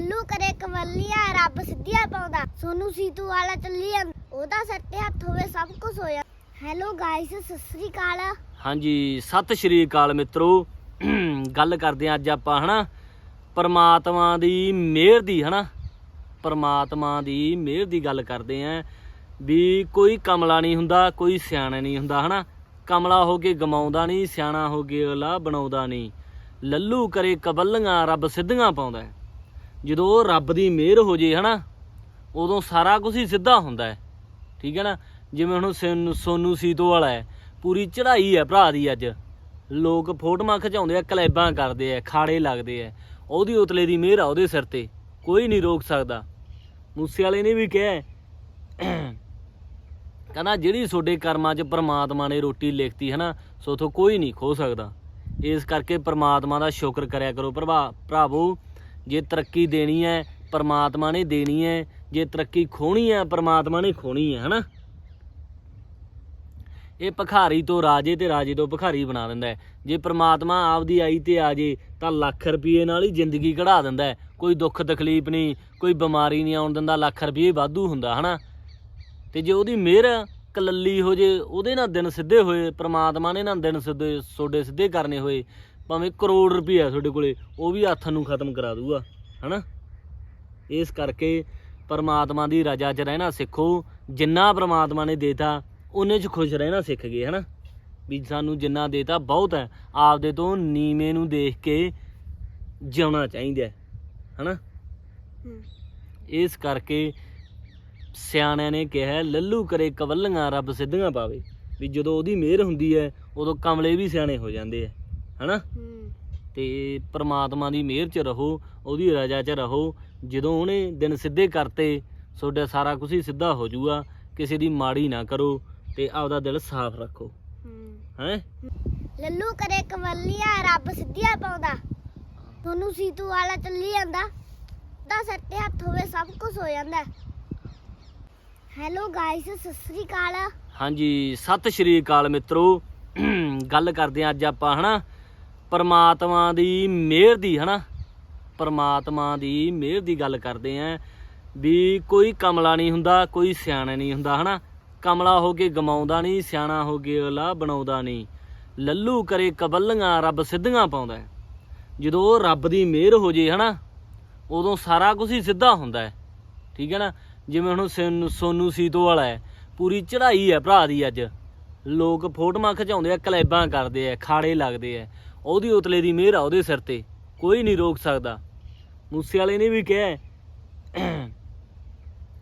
ਲੱਲੂ ਕਰੇ ਕਵੱਲੀਆਂ ਰੱਬ ਸਿੱਧੀਆਂ ਪਾਉਂਦਾ। ਸੋਨੂ ਸੀਤੂ ਵਾਲਾ ਚੱਲੀ ਜਾਂਦਾ। ਉਹਦਾ ਸਿਰ ਤੇ ਹੱਥ ਹੋਵੇ ਸਭ ਕੁਝ ਹੋਇਆ। ਹੈਲੋ ਗਾਇਸ ਸਤਿ ਸ੍ਰੀ ਅਕਾਲ। ਹਾਂਜੀ, ਸਤਿ ਸ਼੍ਰੀ ਅਕਾਲ ਮਿੱਤਰੋ। ਗੱਲ ਕਰਦੇ ਹਾਂ ਅੱਜ ਆਪਾਂ, ਹਨਾ? ਪਰਮਾਤਮਾ ਦੀ ਮਿਹਰ ਦੀ, ਹਨਾ? ਪਰਮਾਤਮਾ ਦੀ ਮਿਹਰ ਦੀ ਗੱਲ ਕਰਦੇ ਆ ਵੀ ਕੋਈ ਕਮਲਾ ਨਹੀਂ ਹੁੰਦਾ, ਕੋਈ ਸਿਆਣਾ ਨਹੀਂ ਹੁੰਦਾ, ਹਨਾ? ਕਮਲਾ ਹੋ ਕੇ ਗਮਾਉਂਦਾ ਨਹੀਂ, ਸਿਆਣਾ ਹੋ ਕੇ ਅਗਲਾ ਬਣਾਉਂਦਾ ਨਹੀਂ। ਲੱਲੂ ਕਰੇ ਕਬੱਲੀਆਂ, ਰੱਬ ਸਿੱਧੀਆਂ ਪਾਉਂਦਾ ਜਦੋਂ ਰੱਬ ਦੀ ਮਿਹਰ ਹੋ ਜੇ, ਹਨਾ, ਉਦੋਂ ਸਾਰਾ ਕੁਝ ਹੀ ਸਿੱਧਾ ਹੁੰਦਾ ਹੈ। ਠੀਕ ਹੈ ਨਾ? ਜਿਵੇਂ ਹੁਣ ਸੋਨੂ- ਸੋਨੂ ਸੀਤੋ ਵਾਲਾ ਹੈ, ਪੂਰੀ ਚੜ੍ਹਾਈ ਹੈ ਭਰਾ ਦੀ ਅੱਜ। ਲੋਕ ਫੋਟੋਆਂ ਖਿਚਾਉਂਦੇ ਆ, ਕਲੈਬਾਂ ਕਰਦੇ ਆ, ਖਾੜੇ ਲੱਗਦੇ ਆ। ਉਹਦੀ ਉਤਲੇ ਦੀ ਮਿਹਰ ਆ ਉਹਦੇ ਸਿਰ ਤੇ, ਕੋਈ ਨਹੀਂ ਰੋਕ ਸਕਦਾ। ਮੂਸੇ ਵਾਲੇ ਨੇ ਵੀ ਕਿਹਾ ਕਹਿੰਦਾ ਜਿਹੜੀ ਤੁਹਾਡੇ ਕਰਮਾਂ 'ਚ ਪ੍ਰਮਾਤਮਾ ਨੇ ਰੋਟੀ ਲਿਖਤੀ ਹੈ ਨਾ ਸੋ ਸੋਥੋਂ ਕੋਈ ਨਹੀਂ ਖੋ ਸਕਦਾ। ਇਸ ਕਰਕੇ ਪ੍ਰਮਾਤਮਾ ਦਾ ਸ਼ੁਕਰ ਕਰਿਆ ਕਰੋ ਭਰਾ ਭਰਾਵੋ ਜੇ ਤਰੱਕੀ ਦੇਣੀ ਹੈ, ਪਰਮਾਤਮਾ ਨੇ ਦੇਣੀ ਹੈ, ਜੇ ਤਰੱਕੀ ਖੋਣੀ ਹੈ, ਪਰਮਾਤਮਾ ਨੇ ਖੋਣੀ ਹੈ, ਹਨਾ? ਇਹ ਭਖਾਰੀ ਤੋਂ ਰਾਜੇ ਤੇ ਰਾਜੇ ਤੋਂ ਭਖਾਰੀ ਬਣਾ ਦਿੰਦਾ ਜੇ ਪ੍ਰਮਾਤਮਾ ਆਪਦੀ ਆਈ ਤੇ ਆ ਜੇ, ਤਾਂ ਲੱਖ ਰੁਪਏ ਨਾਲ ਹੀ ਜ਼ਿੰਦਗੀ ਕਢਾ ਦਿੰਦਾ ਕੋਈ ਦੁੱਖ ਤਕਲੀਫ ਨਹੀਂ, ਕੋਈ ਬਿਮਾਰੀ ਨਹੀਂ ਆਉਣ ਦਿੰਦਾ, ਲੱਖ ਰੁਪਏ ਵਾਧੂ ਹੁੰਦਾ, ਹਨਾ? ਤੇ ਜੇ ਉਹਦੀ ਮਿਹਰ ਕਲੱਲੀ ਹੋ ਜੇ, ਉਹਦੇ ਨਾਲ ਦਿਨ ਸਿੱਧੇ ਹੋਏ, ਪ੍ਰਮਾਤਮਾ ਨੇ ਨਾ ਦਿਨ ਸਿੱਧੇ, ਸੋਡੇ ਸਿੱਧੇ ਕਰਨੇ ਹੋਏ ਭਾਵੇਂ ਕਰੋੜ ਰੁਪਈਆ ਤੁਹਾਡੇ ਕੋਲੇ, ਉਹ ਵੀ ਹੱਥ ਨੂੰ ਖਤਮ ਕਰਾ ਦੂਗਾ ਹਨਾ? ਇਸ ਕਰਕੇ ਪਰਮਾਤਮਾ ਦੀ ਰਜਾ 'ਚ ਰਹਿਣਾ ਸਿੱਖੋ, ਜਿੰਨਾ ਪਰਮਾਤਮਾ ਨੇ ਦੇਤਾ, ਉਹਨੇ 'ਚ ਖੁਸ਼ ਰਹਿਣਾ ਸਿੱਖ ਗਏ, ਹਨਾ? ਵੀ ਸਾਨੂੰ ਜਿੰਨਾ ਦੇਤਾ, ਬਹੁਤ ਹੈ। ਆਪਦੇ ਤੋਂ ਨੀਵੇਂ ਨੂੰ ਦੇਖ ਕੇ ਜਿਉਣਾ ਚਾਹੀਦਾ ਹੈ, ਹਨਾ? ਇਸ ਕਰਕੇ ਸਿਆਣਿਆਂ ਨੇ ਕਿਹਾ ਲੱਲੂ ਕਰੇ ਕਵੱਲੀਆਂ, ਰੱਬ ਸਿੱਧੀਆਂ ਪਾਵੇ। ਵੀ ਜਦੋਂ ਉਹਦੀ ਮਿਹਰ ਹੁੰਦੀ ਹੈ, ਉਦੋਂ ਕਮਲੇ ਵੀ ਸਿਆਣੇ ਹੋ ਜਾਂਦੇ ਆ। ਹਨਾ? ਤੇ ਪ੍ਰਮਾਤਮਾ ਦੀ ਮਿਹਰ 'ਚ ਰਹੋ ਉਹਦੀ ਰਜ਼ਾ 'ਚ ਰਹੋ। ਜਦੋਂ ਉਹਨੇ ਦਿਨ ਸਿੱਧੇ ਕਰਤੇ ਤੁਹਾਡਾ ਸਾਰਾ ਕੁਝ ਹੀ ਸਿੱਧਾ ਹੋ ਜਾਊਗਾ। ਕਿਸੇ ਦੀ ਮਾੜੀ ਨਾ ਕਰੋ ਤੇ ਆਪਦਾ ਦਿਲ ਸਾਫ਼ ਰੱਖੋ। ਹੈ। ਲੱਲੂ ਕਰੇ ਕਵੱਲੀਆਂ ਰੱਬ ਸਿੱਧੀਆਂ ਪਾਉਂਦਾ। ਸੋਨੂ ਸੀਤੂ ਵਾਲਾ ਚੱਲੀ ਜਾਂਦਾ। ਤੇ ਹੱਥ ਹੋਵੇ ਸਭ ਕੁਝ ਹੋ ਜਾਂਦਾ। ਹੈਲੋ ਗਾਇਸ ਸਤਿ ਸ੍ਰੀ ਅਕਾਲ। ਹਾਂਜੀ ਸਤਿ ਸ਼੍ਰੀ ਅਕਾਲ ਮਿੱਤਰੋ। ਗੱਲ ਕਰਦੇ ਹਾਂ ਅੱਜ ਆਪਾਂ ਹਨਾ? ਪਰਮਾਤਮਾ ਦੀ ਮਿਹਰ ਦੀ, ਹਨਾ? ਪਰਮਾਤਮਾ ਦੀ ਮਿਹਰ ਦੀ ਗੱਲ ਕਰਦੇ ਆਂ ਵੀ ਕੋਈ ਕਮਲਾ ਨਹੀਂ ਹੁੰਦਾ, ਕੋਈ ਸਿਆਣਾ ਨਹੀਂ ਹੁੰਦਾ, ਹਨਾ? ਕਮਲਾ ਹੋ ਕੇ ਗਮਾਉਂਦਾ ਨਹੀਂ, ਸਿਆਣਾ ਹੋ ਕੇ ਅਗਲਾ ਬਣਾਉਂਦਾ ਨਹੀਂ। ਲੱਲੂ ਕਰੇ ਕਬੱਲੀਆਂ, ਰੱਬ ਸਿੱਧੀਆਂ ਪਾਉਂਦਾ ਜਦੋਂ ਰੱਬ ਦੀ ਮਿਹਰ ਹੋ ਜੇ, ਹਨਾ, ਉਦੋਂ ਸਾਰਾ ਕੁਝ ਹੀ ਸਿੱਧਾ ਹੁੰਦਾ ਹੈ। ਠੀਕ ਹੈ ਨਾ? ਜਿਵੇਂ ਹੁਣ ਸੋਨੂ- ਸੋਨੂ ਸੀਤੋ ਵਾਲਾ ਹੈ, ਪੂਰੀ ਚੜ੍ਹਾਈ ਹੈ ਭਰਾ ਦੀ ਅੱਜ। ਲੋਕ ਫੋਟੋਆਂ ਖਿਚਾਉਂਦੇ ਆ, ਕਲੈਬਾਂ ਕਰਦੇ ਆ, ਖਾੜੇ ਲੱਗਦੇ ਆ। ਉਹਦੀ ਉਤਲੇ ਦੀ ਮਿਹਰ ਆ ਉਹਦੇ ਸਿਰ ਤੇ। ਕੋਈ ਨਹੀਂ ਰੋਕ ਸਕਦਾ। ਮੂਸੇ ਵਾਲੇ ਨੇ ਵੀ ਕਿਹਾ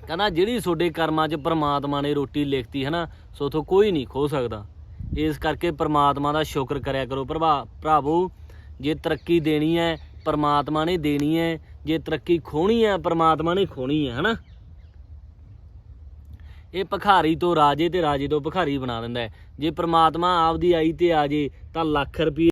ਕਹਿੰਦਾ, ਜਿਹੜੀ ਤੁਹਾਡੇ ਕਰਮਾਂ 'ਚ ਪ੍ਰਮਾਤਮਾ ਨੇ ਰੋਟੀ ਲਿਖਤੀ ਹੈ ਨਾ ਸੋਥੋਂ ਕੋਈ ਨਹੀਂ ਖੋ ਸਕਦਾ। ਇਸ ਕਰਕੇ ਪ੍ਰਮਾਤਮਾ ਦਾ ਸ਼ੁਕਰ ਕਰਿਆ ਕਰੋ। ਭਰਾ ਭਰਾਵੋ, ਜੇ ਤਰੱਕੀ ਦੇਣੀ ਹੈ, ਪ੍ਰਮਾਤਮਾ ਨੇ ਦੇਣੀ ਹੈ। ਜੇ ਤਰੱਕੀ ਖੋਣੀ ਹੈ, ਪ੍ਰਮਾਤਮਾ ਨੇ ਖੋਣੀ ਹੈ, ਹਨਾ? ਇਹ ਭਖਾਰੀ ਤੋਂ ਰਾਜੇ ਤੇ ਰਾਜੇ ਤੋਂ ਭਖਾਰੀ ਬਣਾ ਦਿੰਦਾ ਹੈ। ਜੇ ਪ੍ਰਮਾਤਮਾ ਆਪਦੀ ਆਈ ਤੇ ਆ ਜੇ, ਤਾਂ ਲੱਖ ਰੁਪਏ